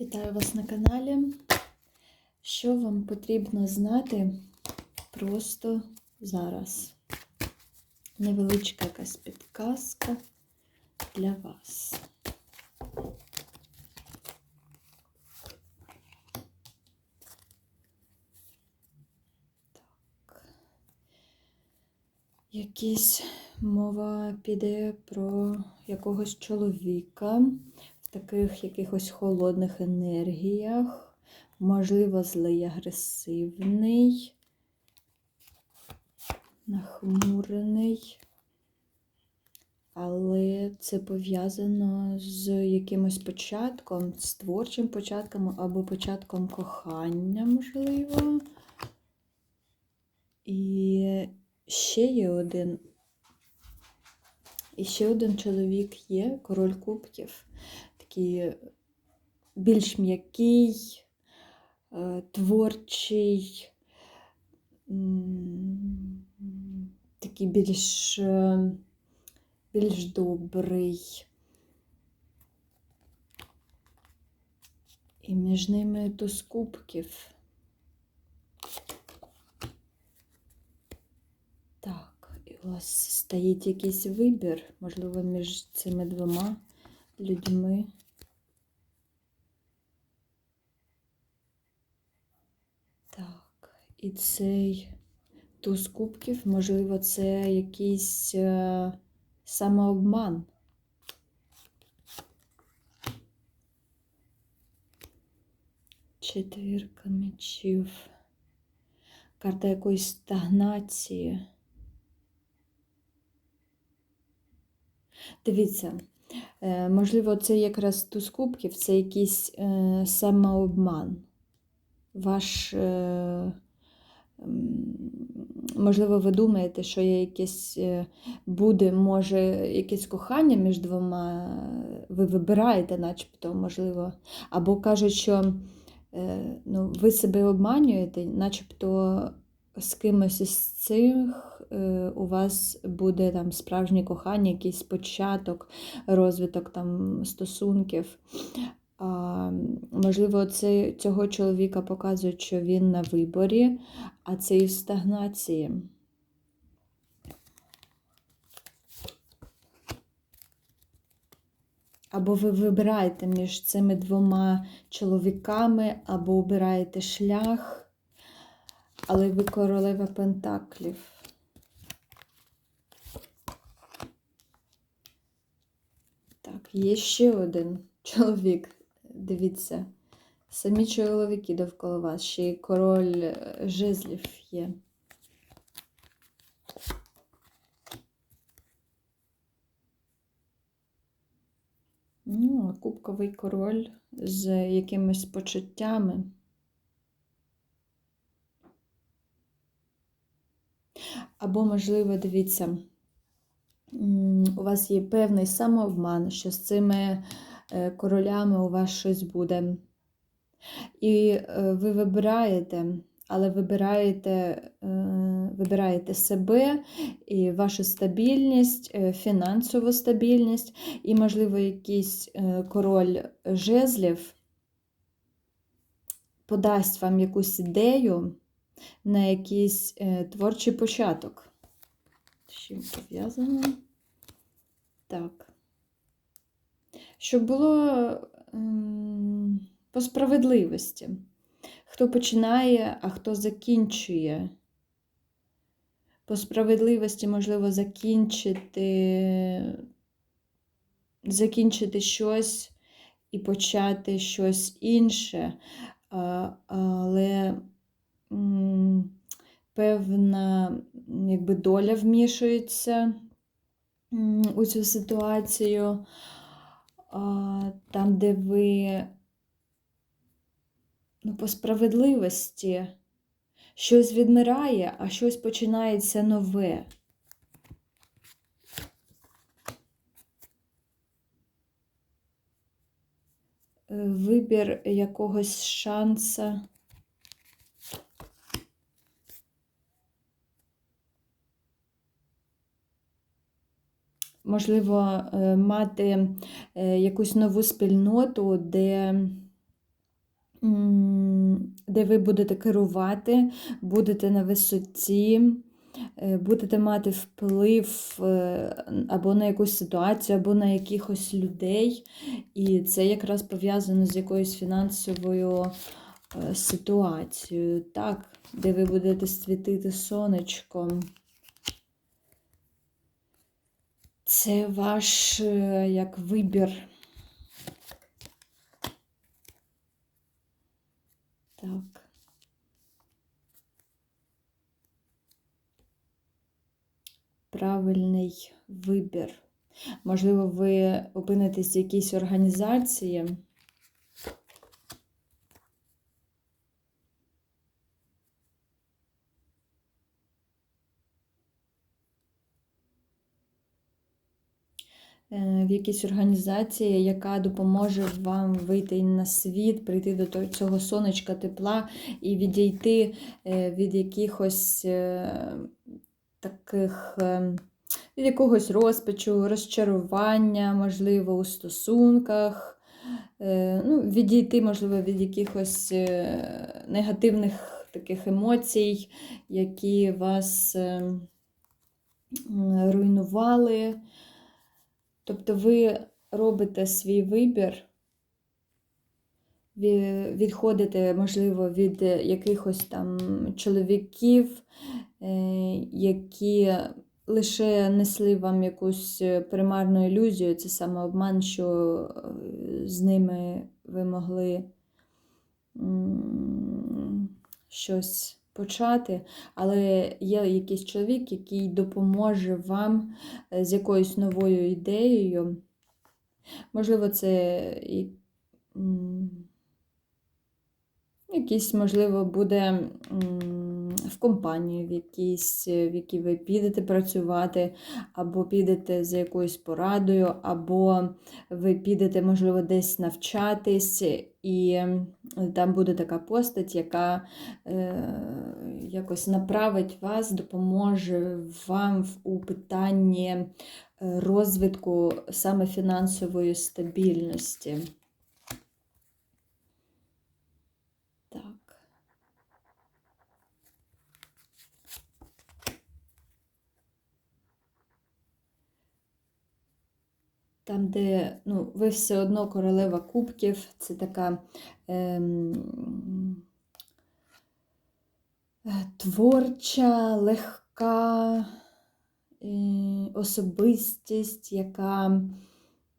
Вітаю вас на каналі. Що вам потрібно знати просто зараз? Невеличка якась підказка для вас. Так. Якісь мова піде про якогось чоловіка таких якихось холодних енергіях, можливо, злий агресивний, нахмурений, але це пов'язано з якимось початком, з творчим початком або початком кохання, можливо. І ще є один. І ще один чоловік є, король кубків, такий більш м'який, е, творчий, такий більш, е, більш добрий. І між ними туз кубків. Так, і у вас стоїть якийсь вибір, можливо, між цими двома людьми. Так, і цей туз кубків, можливо, це якийсь е, самообман. Четвірка мечів. Карта якоїсь стагнації. Дивіться, е, можливо, це якраз туз кубків, це якийсь е, самообман. Ваш, можливо, ви думаєте, що є якесь е, буде, може, якесь кохання між двома, ви вибираєте, начебто, можливо, або кажуть, що е, ну, ви себе обманюєте, начебто з кимось із цих е, у вас буде там справжнє кохання, якийсь початок, розвиток там стосунків. Можливо, це, цього чоловіка показують, що він на виборі, а це і в стагнації. Або ви вибираєте між цими двома чоловіками, або обираєте шлях, але ви королева Пентаклів. Так, є ще один чоловік. Дивіться, самі чоловіки довкола вас, ще й король е, жезлів є. Ну, кубковий король з якимись почуттями. Або, можливо, дивіться, у вас є певний самообман, що з цими королями у вас щось буде. І е, ви вибираєте, але вибираєте, е, вибираєте себе і вашу стабільність, е, фінансову стабільність, і, можливо, якийсь е, король жезлів подасть вам якусь ідею на якийсь е, творчий початок. З чим пов'язано? Так. Щоб було по справедливості. Хто починає, а хто закінчує. По справедливості, можливо, закінчити, закінчити щось і почати щось інше, але певна якби, доля вмішується у цю ситуацію, там, де ви ну, по справедливості щось відмирає, а щось починається нове. Е, Вибір якогось шанса. Можливо, е, мати е, якусь нову спільноту, де де ви будете керувати, будете на висоті, е, будете мати вплив або на якусь ситуацію, або на якихось людей. І це якраз пов'язано з якоюсь фінансовою ситуацією, так, де ви будете світити сонечком. Це ваш е, як вибір. Так. Правильний вибір. Можливо, ви опинитесь в якійсь організації. В якійсь організації, яка допоможе вам вийти на світ, прийти до цього сонечка тепла і відійти е, від якихось е, таких е, від якогось розпачу, розчарування, можливо, у стосунках, е, ну, відійти, можливо, від якихось е, негативних таких емоцій, які вас е, руйнували. Тобто ви робите свій вибір, відходите, можливо, від якихось там чоловіків, е, які лише несли вам якусь примарну ілюзію, це саме обман, що е, з ними ви могли щось почати, але є якийсь чоловік, який допоможе вам е, з якоюсь новою ідеєю. Можливо, це якийсь, можливо, буде в компанію, в якійсь, е, в якій ви підете працювати, або підете за якоюсь порадою, або ви підете, можливо, десь навчатись, і там буде така постать, яка е, якось направить вас, допоможе вам у питанні е, розвитку саме фінансової стабільності. Так. Там, де ну, ви все одно королева кубків, це така ем, е, творча, легка е, особистість, яка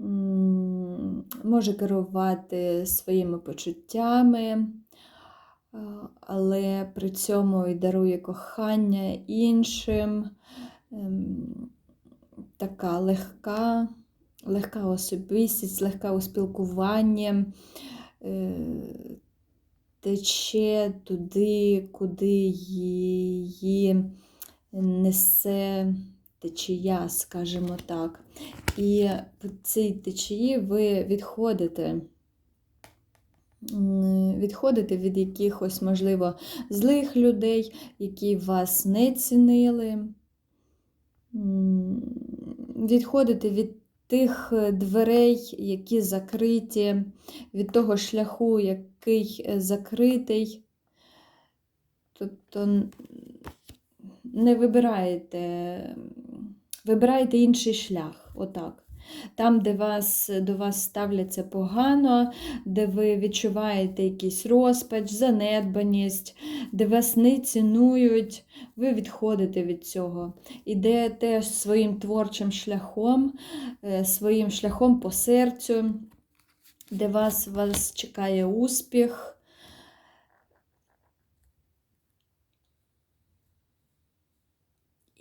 м, може керувати своїми почуттями, але при цьому і дарує кохання іншим. Ем, Така легка, легка особистість, легка у спілкуванні, е, тече туди, куди її несе течія, скажімо так. І в цій течії ви відходите. м, Відходите від якихось, можливо, злих людей, які вас не цінили. М, Відходите від тих е, дверей, які закриті, від того шляху, який е, закритий. Тобто не вибирайте вибираєте інший шлях, отак. Там, де вас, до вас ставляться погано, де ви відчуваєте якийсь розпач, занедбаність, де вас не цінують, ви відходите від цього. Ідете своїм творчим шляхом, е, своїм шляхом по серцю, де вас, вас чекає успіх.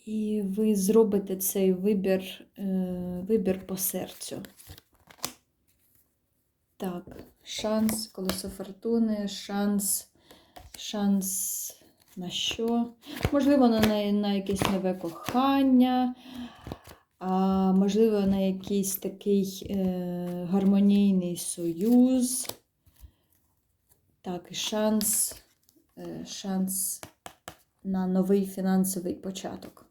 І ви зробите цей вибір, е, вибір по серцю. Так, шанс, колесо фортуни, шанс, шанс на що? Можливо, на, на, якесь нове кохання, а можливо, на якийсь такий е, гармонійний союз. Так, і шанс, е, шанс на новий фінансовий початок.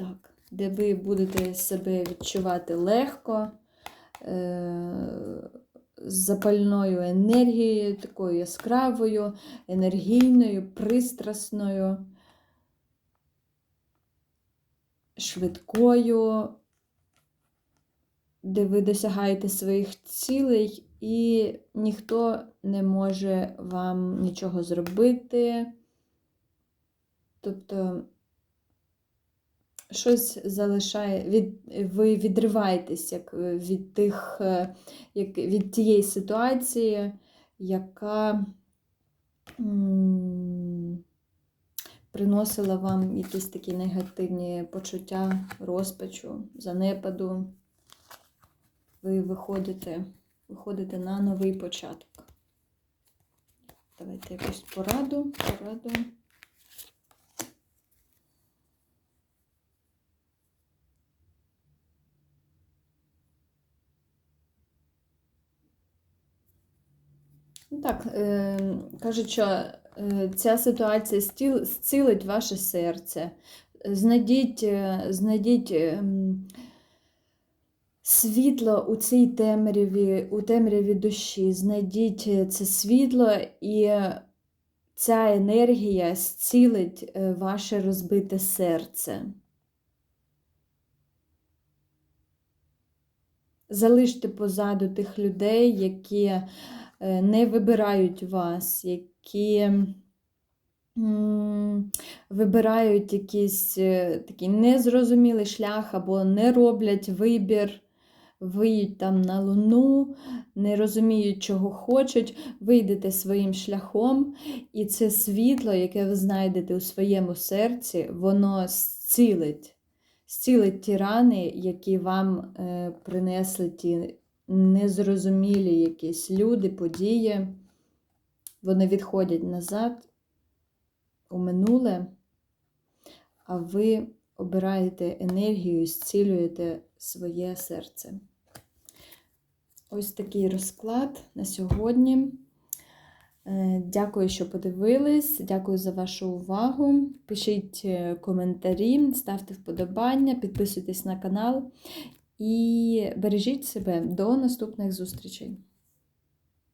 Так, де ви будете себе відчувати легко, е, з запальною енергією, такою яскравою, енергійною, пристрасною, швидкою, де ви досягаєте своїх цілей, і ніхто не може вам нічого зробити. Тобто щось залишає, від, ви відриваєтесь як е, від тих, е, як, від тієї ситуації, яка приносила вам якісь такі негативні почуття розпачу, занепаду. Ви виходите, виходите на новий початок. Давайте якусь пораду, пораду. Так, е, кажуть, що е, ця ситуація зцілить ваше серце. Знайдіть, е, знайдіть ем, світло у цій темряві, у темряві душі. Знайдіть е, це світло, і ця енергія зцілить ваше розбите серце. Залиште позаду тих людей, які не вибирають вас, які вибирають якийсь е, такий незрозумілий шлях або не роблять вибір, виють там на луну, не розуміють, чого хочуть, вийдете своїм шляхом, і це світло, яке ви знайдете у своєму серці, воно зцілить. Зцілить ті рани, які вам е, принесли ті незрозумілі якісь люди, події. Вони відходять назад у минуле, а ви обираєте енергію і зцілюєте своє серце. Ось такий розклад на сьогодні. Е, Дякую, що подивились. Дякую за вашу увагу. Пишіть е, коментарі, ставте вподобання, підписуйтесь на канал і бережіть себе до наступних зустрічей.